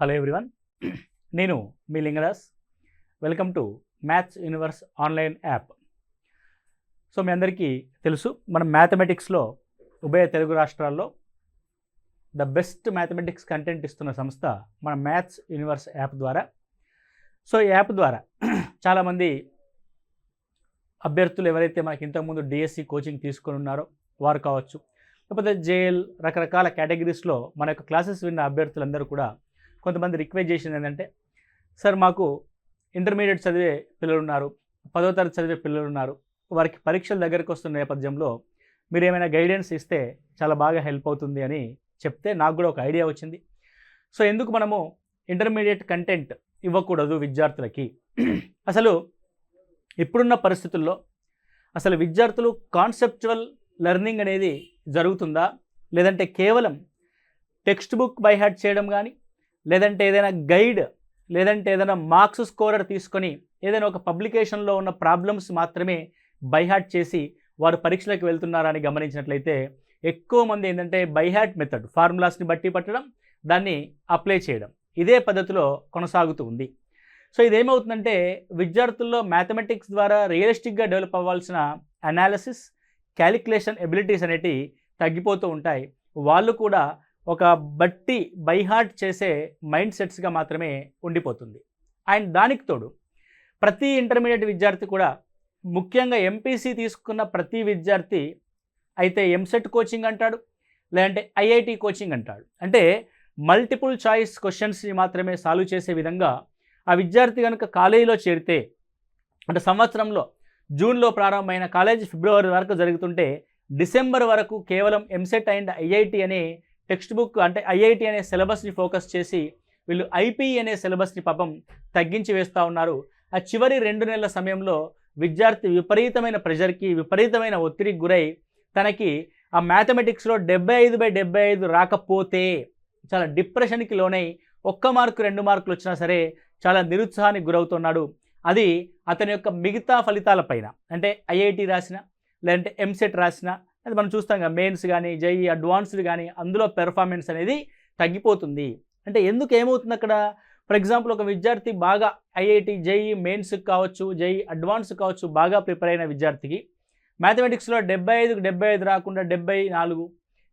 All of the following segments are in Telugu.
హలో ఎవ్రీవన్ నేను మీ Lingadas. Welcome to maths universe online app so మీ అందరికీ తెలుసు మనం మ్యాథమెటిక్స్లో ఉభయ తెలుగు రాష్ట్రాల్లో ద బెస్ట్ మ్యాథమెటిక్స్ కంటెంట్ ఇస్తున్న సంస్థ మన మ్యాథ్స్ యూనివర్స్ యాప్ ద్వారా. సో ఈ యాప్ ద్వారా చాలామంది అభ్యర్థులు ఎవరైతే మనకి ఇంతకుముందు డిఎస్సి కోచింగ్ తీసుకొని ఉన్నారో వారు కావచ్చు. లేకపోతే జేఎల్ రకరకాల కేటగిరీస్లో మన యొక్క క్లాసెస్ విన్న అభ్యర్థులందరూ కూడా కొంతమంది రిక్వెస్ట్ చేసింది ఏంటంటే సార్ మాకు ఇంటర్మీడియట్ చదివే పిల్లలు ఉన్నారు పదో తరగతి చదివే పిల్లలు ఉన్నారు వారికి పరీక్షల దగ్గరకు వస్తున్న నేపథ్యంలో మీరు ఏమైనా గైడెన్స్ ఇస్తే చాలా బాగా హెల్ప్ అవుతుంది అని చెప్తే నాకు కూడా ఒక ఐడియా వచ్చింది. సో ఎందుకు మనము ఇంటర్మీడియట్ కంటెంట్ ఇవ్వకూడదు విద్యార్థులకి? అసలు ఇప్పుడున్న పరిస్థితుల్లో అసలు విద్యార్థులు కాన్సెప్చువల్ లెర్నింగ్ అనేది జరుగుతుందా? లేదంటే కేవలం టెక్స్ట్ బుక్ బై హ్యాడ్ చేయడం కానీ లేదంటే ఏదైనా గైడ్ లేదంటే ఏదైనా మార్క్స్ స్కోరర్ తీసుకొని ఏదైనా ఒక పబ్లికేషన్లో ఉన్న ప్రాబ్లమ్స్ మాత్రమే బైహార్ట్ చేసి వారు పరీక్షలకు వెళ్తున్నారని గమనించినట్లయితే ఎక్కువ మంది ఏంటంటే బైహార్ట్ మెథడ్ ఫార్ములాస్ని బట్టి పట్టడం దాన్ని అప్లై చేయడం. ఇదే పద్ధతిలో కొనసాగుతూ ఉంది. సో ఇదేమవుతుందంటే విద్యార్థుల్లో మ్యాథమెటిక్స్ ద్వారా రియలిస్టిక్గా డెవలప్ అవ్వాల్సిన అనాలిసిస్ క్యాలిక్యులేషన్ ఎబిలిటీస్ అనేటివి తగ్గిపోతూ ఉంటాయి. వాళ్ళు కూడా ఒక బట్టి బైహార్ట్ చేసే మైండ్ సెట్స్గా మాత్రమే ఉండిపోతుంది. అండ్ దానికి తోడు ప్రతి ఇంటర్మీడియట్ విద్యార్థి కూడా ముఖ్యంగా ఎంపీసీ తీసుకున్న ప్రతి విద్యార్థి అయితే ఎంసెట్ కోచింగ్ అంటాడు లేదంటే ఐఐటి కోచింగ్ అంటాడు. అంటే మల్టిపుల్ చాయిస్ క్వశ్చన్స్ని మాత్రమే సాల్వ్ చేసే విధంగా ఆ విద్యార్థి కనుక కాలేజీలో చేరితే అంటే సంవత్సరంలో జూన్లో ప్రారంభమైన కాలేజీ ఫిబ్రవరి వరకు జరుగుతుంటే డిసెంబర్ వరకు కేవలం ఎంసెట్ అండ్ ఐఐటి అనే టెక్స్ట్ బుక్ అంటే ఐఐటి అనే సిలబస్ని ఫోకస్ చేసి వీళ్ళు ఐపీ అనే సిలబస్ని పాపం తగ్గించి వేస్తూ ఉన్నారు. ఆ చివరి రెండు నెలల సమయంలో విద్యార్థి విపరీతమైన ప్రెషర్కి విపరీతమైన ఒత్తిడికి గురై తనకి ఆ మ్యాథమెటిక్స్లో డెబ్బై ఐదు బై డెబ్బై ఐదు రాకపోతే చాలా డిప్రెషన్కి లోనై ఒక్క మార్కు రెండు మార్కులు వచ్చినా సరే చాలా నిరుత్సాహానికి గురవుతున్నాడు. అది అతని యొక్క మిగతా ఫలితాలపైన అంటే ఐఐటి రాసిన లేదంటే ఎంసెట్ రాసిన అది మనం చూస్తాం కదా మెయిన్స్ కానీ జై అడ్వాన్స్డ్ కానీ అందులో పెర్ఫార్మెన్స్ అనేది తగ్గిపోతుంది. అంటే ఎందుకు ఏమవుతుంది అక్కడ? ఫర్ ఎగ్జాంపుల్ ఒక విద్యార్థి బాగా ఐఐటి జేఈ మెయిన్స్ కావచ్చు జేఈ అడ్వాన్స్ కావచ్చు బాగా ప్రిపేర్ అయిన విద్యార్థికి మ్యాథమెటిక్స్లో డెబ్బై ఐదుకు డెబ్బై ఐదు రాకుండా డెబ్బై నాలుగు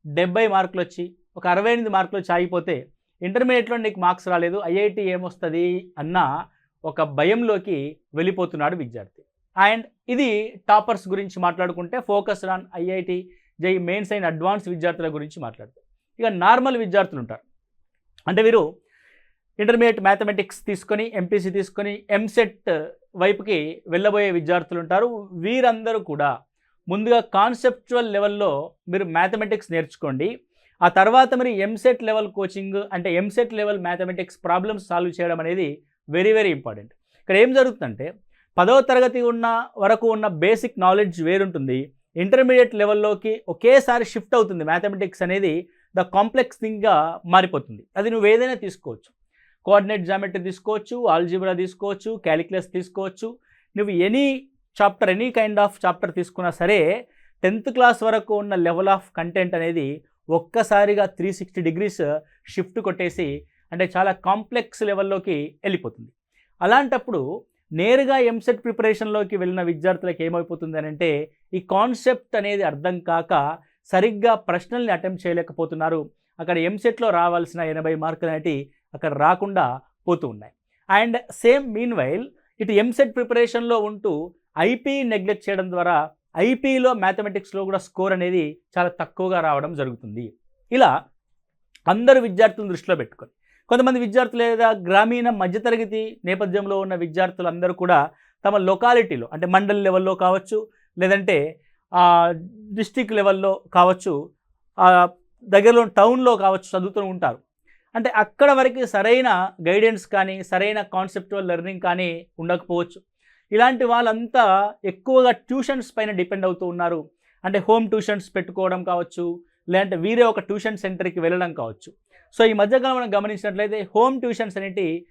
డెబ్బై మార్కులు వచ్చి ఒక అరవై ఎనిమిది మార్కులు వచ్చి ఆగిపోతే ఇంటర్మీడియట్లో నీకు మార్క్స్ రాలేదు ఐఐటి ఏమొస్తుంది అన్న ఒక భయంలోకి వెళ్ళిపోతున్నాడు విద్యార్థి. అండ్ ఇది టాపర్స్ గురించి మాట్లాడుకుంటే focus on IIT JEE mains అయిన అడ్వాన్స్ విద్యార్థుల గురించి మాట్లాడతారు. ఇక నార్మల్ విద్యార్థులు ఉంటారు. అంటే వీరు ఇంటర్మీడియట్ మ్యాథమెటిక్స్ తీసుకొని ఎంపీసీ తీసుకొని ఎంసెట్ వైపుకి వెళ్ళబోయే విద్యార్థులు ఉంటారు. వీరందరూ కూడా ముందుగా కాన్సెప్చువల్ లెవెల్లో మీరు మ్యాథమెటిక్స్ నేర్చుకోండి. ఆ తర్వాత మీరు ఎంసెట్ లెవెల్ కోచింగ్ అంటే EAMCET level mathematics problems solve చేయడం అనేది వెరీ వెరీ ఇంపార్టెంట్. ఇక్కడ ఏం జరుగుతుందంటే పదవ తరగతి ఉన్న వరకు ఉన్న బేసిక్ నాలెడ్జ్ వేరుంటుంది. ఇంటర్మీడియట్ లెవెల్లోకి ఒకేసారి షిఫ్ట్ అవుతుంది. మ్యాథమెటిక్స్ అనేది ద కాంప్లెక్స్ థింగ్గా మారిపోతుంది. అది నువ్వు ఏదైనా తీసుకోవచ్చు. కోఆర్డినేట్ జామెట్రీ తీసుకోవచ్చు ఆల్జిబ్రా తీసుకోవచ్చు క్యాలిక్యులస్ తీసుకోవచ్చు. నువ్వు any chapter any kind of chapter తీసుకున్నా సరే టెన్త్ క్లాస్ వరకు ఉన్న లెవెల్ ఆఫ్ కంటెంట్ అనేది ఒక్కసారిగా త్రీ సిక్స్టీ డిగ్రీస్ షిఫ్ట్ కొట్టేసి అంటే చాలా కాంప్లెక్స్ లెవెల్లోకి వెళ్ళిపోతుంది. అలాంటప్పుడు నేరుగా ఎంసెట్ ప్రిపరేషన్లోకి వెళ్ళిన విద్యార్థులకు ఏమైపోతుంది అని అంటే ఈ కాన్సెప్ట్ అనేది అర్థం కాక సరిగ్గా ప్రశ్నల్ని అటెంప్ట్ చేయలేకపోతున్నారు. అక్కడ ఎంసెట్లో రావాల్సిన ఎనభై మార్కులు అనేవి అక్కడ రాకుండా పోతూ ఉన్నాయి. అండ్ సేమ్ మీన్ వైల్ ఇటు ఎంసెట్ ప్రిపరేషన్లో ఉంటూ ఐపీ నెగ్లెక్ట్ చేయడం ద్వారా ఐపీలో మ్యాథమెటిక్స్లో కూడా స్కోర్ అనేది చాలా తక్కువగా రావడం జరుగుతుంది. ఇలా అందరు విద్యార్థులను దృష్టిలో పెట్టుకొని కొంతమంది విద్యార్థులు లేదా గ్రామీణ మధ్యతరగతి నేపథ్యంలో ఉన్న విద్యార్థులందరూ కూడా తమ లొకాలిటీలో అంటే మండల్ లెవెల్లో కావచ్చు లేదంటే డిస్టిక్ లెవెల్లో కావచ్చు దగ్గరలో టౌన్లో కావచ్చు చదువుతూ ఉంటారు. అంటే అక్కడ వరకు సరైన గైడెన్స్ కానీ సరైన కాన్సెప్టువల్ లెర్నింగ్ కానీ ఉండకపోవచ్చు. ఇలాంటి వాళ్ళంతా ఎక్కువగా ట్యూషన్స్ పైన డిపెండ్ అవుతూ ఉన్నారు. అంటే హోమ్ ట్యూషన్స్ పెట్టుకోవడం కావచ్చు లేదంటే వీరే ఒక ట్యూషన్ సెంటర్కి వెళ్ళడం కావచ్చు. సో ఈ మధ్యకాలం మనం గమనించినట్లయితే హోమ్ ట్యూషన్స్ అనేవి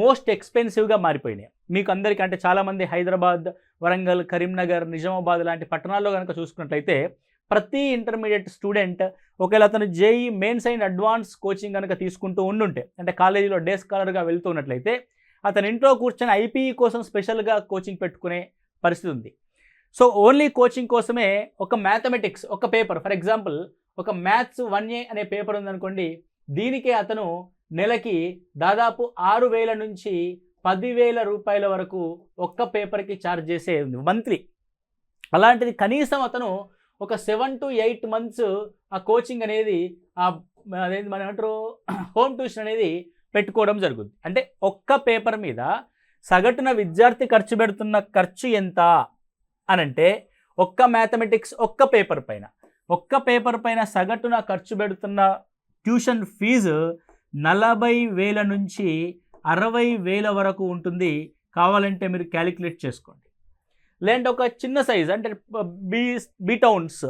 మోస్ట్ ఎక్స్పెన్సివ్గా మారిపోయినాయి. మీకు అందరికీ అంటే చాలామంది హైదరాబాద్ వరంగల్ కరీంనగర్ నిజామాబాద్ లాంటి పట్టణాల్లో కనుక చూసుకున్నట్లయితే ప్రతి ఇంటర్మీడియట్ స్టూడెంట్ ఒకవేళ అతను JEE mains and advance coaching కనుక తీసుకుంటూ ఉండుంటే అంటే కాలేజీలో డే స్కాలర్గా వెళ్తున్నట్లయితే అతను అతని ఇంట్లో కూర్చొని ఐపీఈ కోసం స్పెషల్గా కోచింగ్ పెట్టుకునే పరిస్థితి ఉంది. సో ఓన్లీ కోచింగ్ కోసమే ఒక మ్యాథమెటిక్స్ ఒక పేపర్ ఫర్ ఎగ్జాంపుల్ ఒక మ్యాథ్స్ వన్ ఏ అనే పేపర్ ఉందనుకోండి దీనికే అతను నెలకి దాదాపు ఆరు వేల నుంచి పదివేల రూపాయల వరకు ఒక్క పేపర్కి ఛార్జ్ చేసే మంత్లీ అలాంటిది కనీసం అతను ఒక సెవెన్ టు ఎయిట్ మంత్స్ ఆ కోచింగ్ అనేది ఆ అదేంటి మనం ఏమంటారు హోమ్ ట్యూషన్ అనేది పెట్టుకోవడం జరుగుతుంది అంటే ఒక్క పేపర్ మీద సగటున విద్యార్థి ఖర్చు పెడుతున్న ఖర్చు ఎంత అనంటే ఒక్క మ్యాథమెటిక్స్ ఒక్క పేపర్ పైన. ఒక్క పేపర్ పైన సగటున ఖర్చు పెడుతున్న ట్యూషన్ ఫీజు నలభై వేల నుంచి అరవై వేల వరకు ఉంటుంది. కావాలంటే మీరు క్యాలిక్యులేట్ చేసుకోండి. లేదంటే ఒక చిన్న సైజ్ అంటే బీ బీ టౌన్స్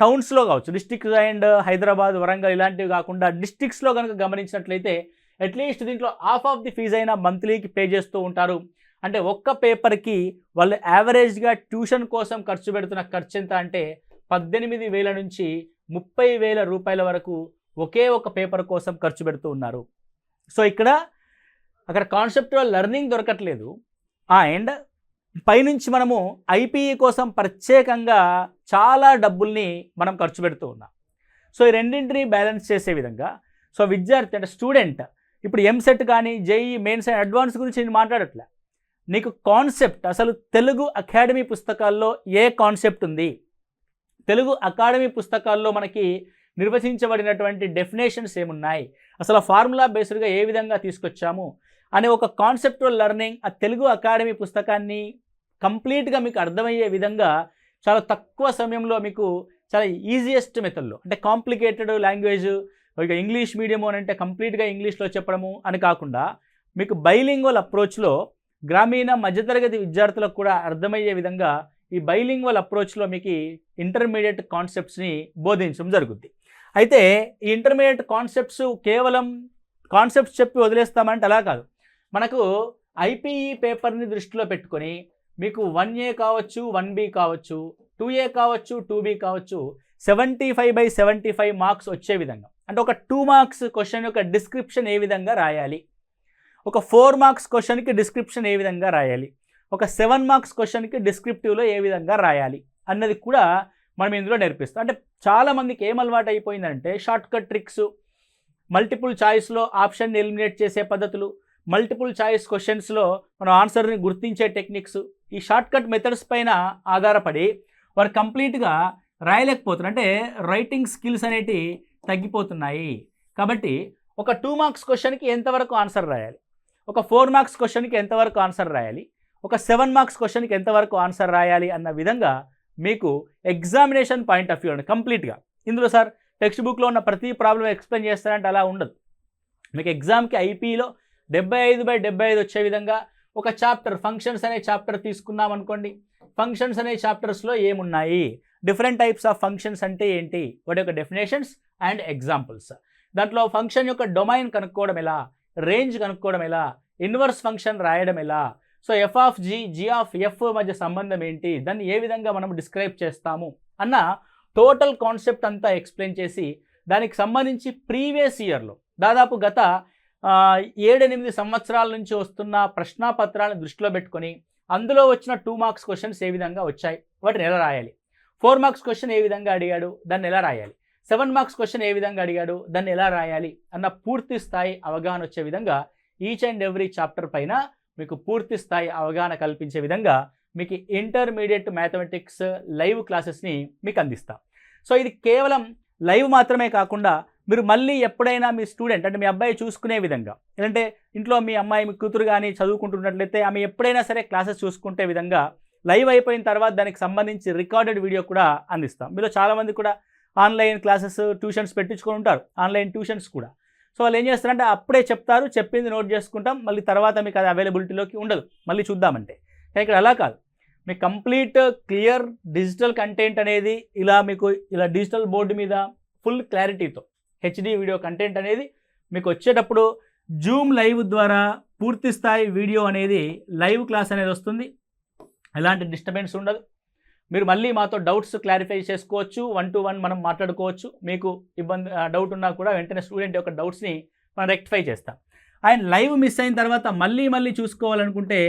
టౌన్స్లో కావచ్చు. డిస్టిక్స్ అండ్ హైదరాబాద్ వరంగల్ ఇలాంటివి కాకుండా డిస్టిక్స్లో కనుక గమనించినట్లయితే అట్లీస్ట్ దీంట్లో హాఫ్ ఆఫ్ ది ఫీజ్ అయినా మంత్లీకి పే చేస్తూ ఉంటారు. అంటే ఒక్క పేపర్కి వాళ్ళు యావరేజ్గా ట్యూషన్ కోసం ఖర్చు పెడుతున్న ఖర్చు ఎంత అంటే పద్దెనిమిది వేల నుంచి ముప్పై వేల రూపాయల వరకు ఒకే ఒక పేపర్ కోసం ఖర్చు పెడుతూ ఉన్నారు. సో ఇక్కడ అక్కడ కాన్సెప్టువల్ లెర్నింగ్ దొరకట్లేదు. అండ్ పైనుంచి మనము ఐపీఈ కోసం ప్రత్యేకంగా చాలా డబ్బుల్ని మనం ఖర్చు పెడుతూ ఉన్నాం. సో ఈ రెండింటిని బ్యాలెన్స్ చేసే విధంగా సో విద్యార్థి అంటే స్టూడెంట్ ఇప్పుడు ఎంసెట్ కానీ జేఈ మెయిన్స్ అండ్ అడ్వాన్స్ గురించి నేను మాట్లాడట్లే. నీకు కాన్సెప్ట్ అసలు తెలుగు అకాడమీ పుస్తకాల్లో ఏ కాన్సెప్ట్ ఉంది? తెలుగు అకాడమీ పుస్తకాల్లో మనకి నిర్వచించబడినటువంటి డెఫినేషన్స్ ఏమున్నాయి? అసలు ఫార్ములా బేస్డ్గా ఏ విధంగా తీసుకొచ్చాము? అనే ఒక కాన్సెప్టువల్ లెర్నింగ్ ఆ తెలుగు అకాడమీ పుస్తకాన్ని కంప్లీట్గా మీకు అర్థమయ్యే విధంగా చాలా తక్కువ సమయంలో మీకు చాలా ఈజియెస్ట్ మెథడ్లో అంటే కాంప్లికేటెడ్ లాంగ్వేజ్ ఇక ఇంగ్లీష్ మీడియం అని అంటే కంప్లీట్గా ఇంగ్లీష్లో చెప్పడము అని కాకుండా మీకు బైలింగ్వల్ అప్రోచ్లో గ్రామీణ మధ్యతరగతి విద్యార్థులకు కూడా అర్థమయ్యే విధంగా ఈ బైలింగ్వల్ అప్రోచ్లో మీకు ఇంటర్మీడియట్ కాన్సెప్ట్స్ని బోధించడం జరుగుద్ది. అయితే ఈ ఇంటర్మీడియట్ కాన్సెప్ట్స్ కేవలం కాన్సెప్ట్స్ చెప్పి వదిలేస్తామంటే అలా కాదు. మనకు ఐపీఈ పేపర్ని దృష్టిలో పెట్టుకొని మీకు వన్ ఏ కావచ్చు వన్ బి కావచ్చు టూ ఏ కావచ్చు టూ బి కావచ్చు seventy five by seventy five marks వచ్చే విధంగా. అంటే ఒక టూ మార్క్స్ క్వశ్చన్ యొక్క డిస్క్రిప్షన్ ఏ విధంగా రాయాలి? ఒక ఫోర్ మార్క్స్ క్వశ్చన్కి డిస్క్రిప్షన్ ఏ విధంగా రాయాలి? ఒక సెవెన్ మార్క్స్ క్వశ్చన్కి డిస్క్రిప్టివ్లో ఏ విధంగా రాయాలి అన్నది కూడా మనం ఇందులో నేర్పిస్తాం. అంటే చాలామందికి ఏం అలవాటు అయిపోయిందంటే షార్ట్కట్ ట్రిక్స్ మల్టిపుల్ చాయిస్లో ఆప్షన్ ఎలిమినేట్ చేసే పద్ధతులు మల్టిపుల్ చాయిస్ క్వశ్చన్స్లో మనం ఆన్సర్ని గుర్తించే టెక్నిక్స్ ఈ షార్ట్కట్ మెథడ్స్ పైన ఆధారపడి వారు కంప్లీట్గా రాయలేకపోతున్నారు. అంటే రైటింగ్ స్కిల్స్ అనేటివి తగ్గిపోతున్నాయి. కాబట్టి ఒక టూ మార్క్స్ క్వశ్చన్కి ఎంతవరకు ఆన్సర్ రాయాలి? ఒక ఫోర్ మార్క్స్ క్వశ్చన్కి ఎంతవరకు ఆన్సర్ రాయాలి? ఒక సెవెన్ మార్క్స్ క్వశ్చన్కి ఎంతవరకు ఆన్సర్ రాయాలి అన్న విధంగా మీకు ఎగ్జామినేషన్ పాయింట్ ఆఫ్ వ్యూ అండి కంప్లీట్గా. ఇందులో సార్ టెక్స్ట్ బుక్లో ఉన్న ప్రతి ప్రాబ్లం ఎక్స్ప్లెయిన్ చేస్తారంటే అలా ఉండదు. మీకు ఎగ్జామ్కి ఐపీలో డెబ్బై ఐదు బై డెబ్బై ఐదు వచ్చే విధంగా ఒక చాప్టర్ ఫంక్షన్స్ అనే చాప్టర్ తీసుకున్నాం అనుకోండి. ఫంక్షన్స్ అనే చాప్టర్స్లో ఏమున్నాయి? డిఫరెంట్ టైప్స్ ఆఫ్ ఫంక్షన్స్ అంటే ఏంటి? వాటి యొక్క డెఫినేషన్స్ అండ్ ఎగ్జాంపుల్స్. దాంట్లో ఫంక్షన్ యొక్క డొమైన్ కనుక్కోవడం ఎలా? రేంజ్ కనుక్కోవడం ఎలా? ఇన్వర్స్ ఫంక్షన్ రాయడం ఎలా? So F of G G of F మధ్య సంబంధం ఏంటి? దాన్ని ఏ విధంగా మనం డిస్క్రైబ్ చేస్తాము? అన్న టోటల్ కాన్సెప్ట్ అంతా ఎక్స్ప్లెయిన్ చేసి దానికి సంబంధించి ప్రీవియస్ ఇయర్లో దాదాపు గత ఏడెనిమిది సంవత్సరాల నుంచి వస్తున్న ప్రశ్నాపత్రాలను దృష్టిలో పెట్టుకొని అందులో వచ్చిన టూ మార్క్స్ క్వశ్చన్స్ ఏ విధంగా వచ్చాయి? వాటిని ఎలా రాయాలి? ఫోర్ మార్క్స్ క్వశ్చన్ ఏ విధంగా అడిగాడు? దాన్ని ఎలా రాయాలి? సెవెన్ మార్క్స్ క్వశ్చన్ ఏ విధంగా అడిగాడు? దాన్ని ఎలా రాయాలి? అన్న పూర్తి స్థాయి అవగాహన వచ్చే విధంగా ఈచ్ అండ్ ఎవ్రీ చాప్టర్ పైన మీకు పూర్తి స్థాయి అవగాహన కల్పించే విధంగా మీకు ఇంటర్మీడియట్ మ్యాథమెటిక్స్ లైవ్ క్లాసెస్ని మీకు అందిస్తాం. సో ఇది కేవలం లైవ్ మాత్రమే కాకుండా మీరు మళ్ళీ ఎప్పుడైనా మీ స్టూడెంట్ అంటే మీ అబ్బాయి చూసుకునే విధంగా ఏంటంటే ఇంట్లో మీ అమ్మాయి మీ కూతురు కానీ చదువుకుంటున్నట్లయితే ఆమె ఎప్పుడైనా సరే క్లాసెస్ చూసుకుంటే విధంగా లైవ్ అయిపోయిన తర్వాత దానికి సంబంధించి రికార్డెడ్ వీడియో కూడా అందిస్తాం. మీలో చాలామంది కూడా ఆన్లైన్ క్లాసెస్ ట్యూషన్స్ పెట్టించుకొని ఉంటారు. ఆన్లైన్ ట్యూషన్స్ కూడా. సో వాళ్ళు ఏం చేస్తారంటే అప్పుడే చెప్తారు చెప్పింది నోట్ చేసుకుంటాం మళ్ళీ తర్వాత మీకు అది అవైలబిలిటీలోకి ఉండదు. మళ్ళీ చూద్దామంటే. కానీ ఇక్కడ అలా కాదు. మీకు కంప్లీట్ క్లియర్ డిజిటల్ కంటెంట్ అనేది ఇలా మీకు ఇలా డిజిటల్ బోర్డు మీద ఫుల్ క్లారిటీతో హెచ్డి వీడియో కంటెంట్ అనేది మీకు వచ్చేటప్పుడు జూమ్ లైవ్ ద్వారా పూర్తి స్థాయి వీడియో అనేది లైవ్ క్లాస్ అనేది వస్తుంది. ఎలాంటి డిస్టర్బెన్స్ ఉండదు. మీరు మళ్ళీ మాతో డౌట్స్ క్లారిఫై చేసుకోవచ్చు వన్ టు వన్ మనం మాట్లాడుకోవచ్చు. మీకు ఇబ్బంది డౌట్ ఉన్నా కూడా వెంటనే స్టూడెంట్ యొక్క డౌట్స్ని మనం రెక్టిఫై చేస్తాం. అండ్ లైవ్ మిస్ అయిన తర్వాత మళ్ళీ మళ్ళీ చూసుకోవాలనుకుంటే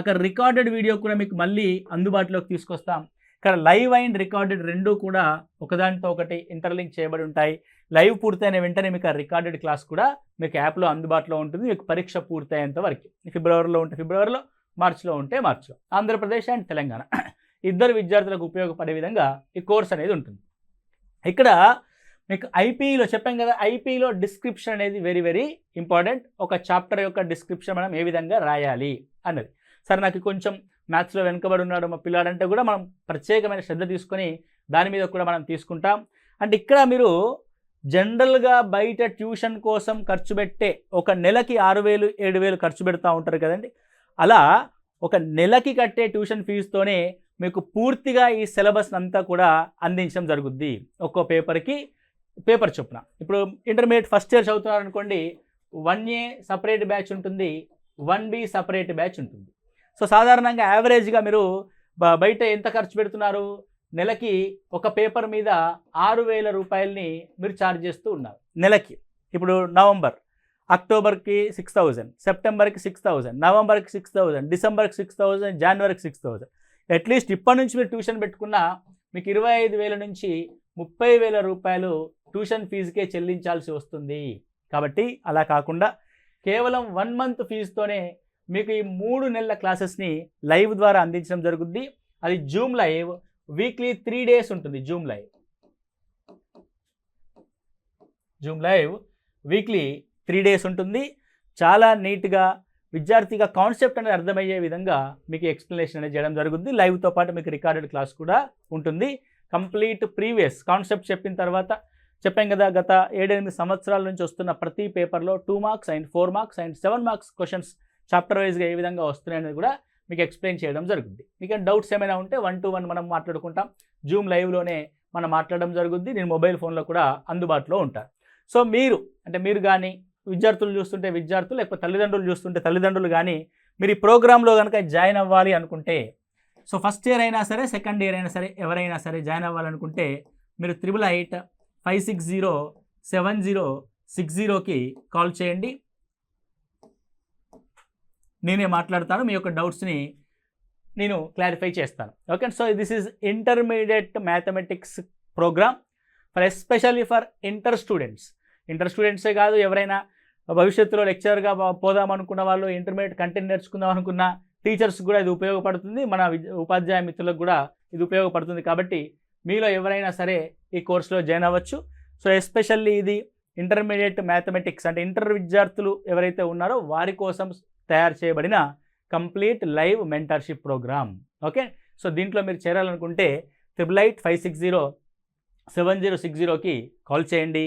అక్కడ రికార్డెడ్ వీడియో కూడా మీకు మళ్ళీ అందుబాటులోకి తీసుకొస్తాం. ఇక్కడ లైవ్ అండ్ రికార్డెడ్ రెండూ కూడా ఒకదానితో ఒకటి ఇంటర్లింక్ చేయబడి ఉంటాయి. లైవ్ పూర్తయిన వెంటనే మీకు ఆ రికార్డెడ్ క్లాస్ కూడా మీకు యాప్లో అందుబాటులో ఉంటుంది. మీకు పరీక్ష పూర్తయ్యేంత వరకు. ఫిబ్రవరిలో ఉంటే ఫిబ్రవరిలో మార్చిలో ఉంటే మార్చిలో. ఆంధ్రప్రదేశ్ అండ్ తెలంగాణ. ఇద్దరు విద్యార్థులకు ఉపయోగపడే విధంగా ఈ కోర్స్ అనేది ఉంటుంది. ఇక్కడ మీకు ఐపీలో చెప్పాం కదా ఐపీఈలో డిస్క్రిప్షన్ అనేది వెరీ వెరీ ఇంపార్టెంట్ ఒక చాప్టర్ యొక్క డిస్క్రిప్షన్ మనం ఏ విధంగా రాయాలి అన్నది. సరే నాకు కొంచెం మ్యాథ్స్లో వెనుకబడి ఉన్నాడు మా పిల్లాడంటే కూడా మనం ప్రత్యేకమైన శ్రద్ధ తీసుకొని దాని మీద కూడా మనం తీసుకుంటాం. అంటే ఇక్కడ మీరు జనరల్గా బయట ట్యూషన్ కోసం ఖర్చు పెట్టే ఒక నెలకి ఆరు వేలు ఏడు వేలు ఖర్చు పెడతా ఉంటారు కదండి. అలా ఒక నెలకి కట్టే ట్యూషన్ ఫీజుతోనే మీకు పూర్తిగా ఈ సిలబస్ అంతా కూడా అందించడం జరుగుద్ది. ఒక్కో పేపర్కి పేపర్ చొప్పున. ఇప్పుడు ఇంటర్మీడియట్ ఫస్ట్ ఇయర్ చదువుతున్నారు అనుకోండి వన్ ఏ సపరేట్ బ్యాచ్ ఉంటుంది వన్ బి సపరేట్ బ్యాచ్ ఉంటుంది. సో సాధారణంగా యావరేజ్గా మీరు బ- బయట ఎంత ఖర్చు పెడుతున్నారు? నెలకి ఒక పేపర్ మీద ఆరు వేల రూపాయలని మీరు ఛార్జ్ చేస్తూ ఉన్నారు. నెలకి. ఇప్పుడు నవంబర్ అక్టోబర్కి సిక్స్ థౌజండ్ సెప్టెంబర్కి సిక్స్ థౌజండ్ నవంబర్కి సిక్స్ థౌజండ్ డిసెంబర్కి సిక్స్ థౌజండ్ జనవరికి సిక్స్ థౌజండ్. అట్లీస్ట్ ఇప్పటి నుంచి మీరు ట్యూషన్ పెట్టుకున్నా మీకు ఇరవై ఐదు వేల నుంచి ముప్పై వేల రూపాయలు ట్యూషన్ ఫీజుకే చెల్లించాల్సి వస్తుంది. కాబట్టి అలా కాకుండా కేవలం వన్ మంత్ ఫీజుతోనే మీకు ఈ మూడు నెలల క్లాసెస్ని లైవ్ ద్వారా అందించడం జరుగుద్ది. అది Zoom live weekly three days ఉంటుంది Zoom live. Zoom live weekly three days ఉంటుంది. చాలా నీట్గా విద్యార్థిగా కాన్సెప్ట్ అనేది అర్థమయ్యే విధంగా మీకు ఎక్స్ప్లెనేషన్ అనేది చేయడం జరుగుద్ది. లైవ్తో పాటు మీకు రికార్డెడ్ క్లాస్ కూడా ఉంటుంది. కంప్లీట్ ప్రీవియస్ కాన్సెప్ట్ చెప్పిన తర్వాత చెప్పాం కదా గత ఏడెనిమిది సంవత్సరాల నుంచి వస్తున్న ప్రతి పేపర్లో two marks and four marks and seven marks questions chapter వైజ్గా ఏ విధంగా వస్తున్నాయనేది కూడా మీకు ఎక్స్ప్లెయిన్ చేయడం జరుగుద్ది. మీకు డౌట్స్ ఏమైనా ఉంటే వన్ టు వన్ మనం మాట్లాడుకుంటాం. జూమ్ లైవ్లోనే మనం మాట్లాడడం జరుగుద్ది. నేను మొబైల్ ఫోన్లో కూడా అందుబాటులో ఉంటాను సో మీరు అంటే మీరు కానీ విద్యార్థులు చూస్తుంటే విద్యార్థులు లేకపోతే తల్లిదండ్రులు చూస్తుంటే తల్లిదండ్రులు కానీ మీరు ఈ ప్రోగ్రాంలో కనుక జాయిన్ అవ్వాలి అనుకుంటే సో ఫస్ట్ ఇయర్ అయినా సరే సెకండ్ ఇయర్ అయినా సరే ఎవరైనా సరే జాయిన్ అవ్వాలనుకుంటే మీరు triple eight five six zero seven zero six జీరోకి కాల్ చేయండి. నేనే మాట్లాడతాను మీ యొక్క డౌట్స్ని నేను క్లారిఫై చేస్తాను. Okay so this is intermediate mathematics program for especially for inter students. Inter స్టూడెంట్సే కాదు ఎవరైనా భవిష్యత్తులో లెక్చరర్గా పోదాం అనుకున్న వాళ్ళు ఇంటర్మీడియట్ కంటెంట్ నేర్చుకుందాం అనుకున్న టీచర్స్ కూడా ఇది ఉపయోగపడుతుంది. మన ఉపాధ్యాయ మిత్రులకు కూడా ఇది ఉపయోగపడుతుంది. కాబట్టి మీలో ఎవరైనా సరే ఈ కోర్సులో జాయిన్ అవ్వచ్చు. సో ఎస్పెషల్లీ ఇది ఇంటర్మీడియట్ మ్యాథమెటిక్స్ అంటే ఇంటర్ విద్యార్థులు ఎవరైతే ఉన్నారో వారి కోసం తయారు చేయబడిన complete live mentorship program. Okay? So దీంట్లో మీరు చేరాలనుకుంటే triple eight five six zero seven zero six జీరోకి కాల్ చేయండి.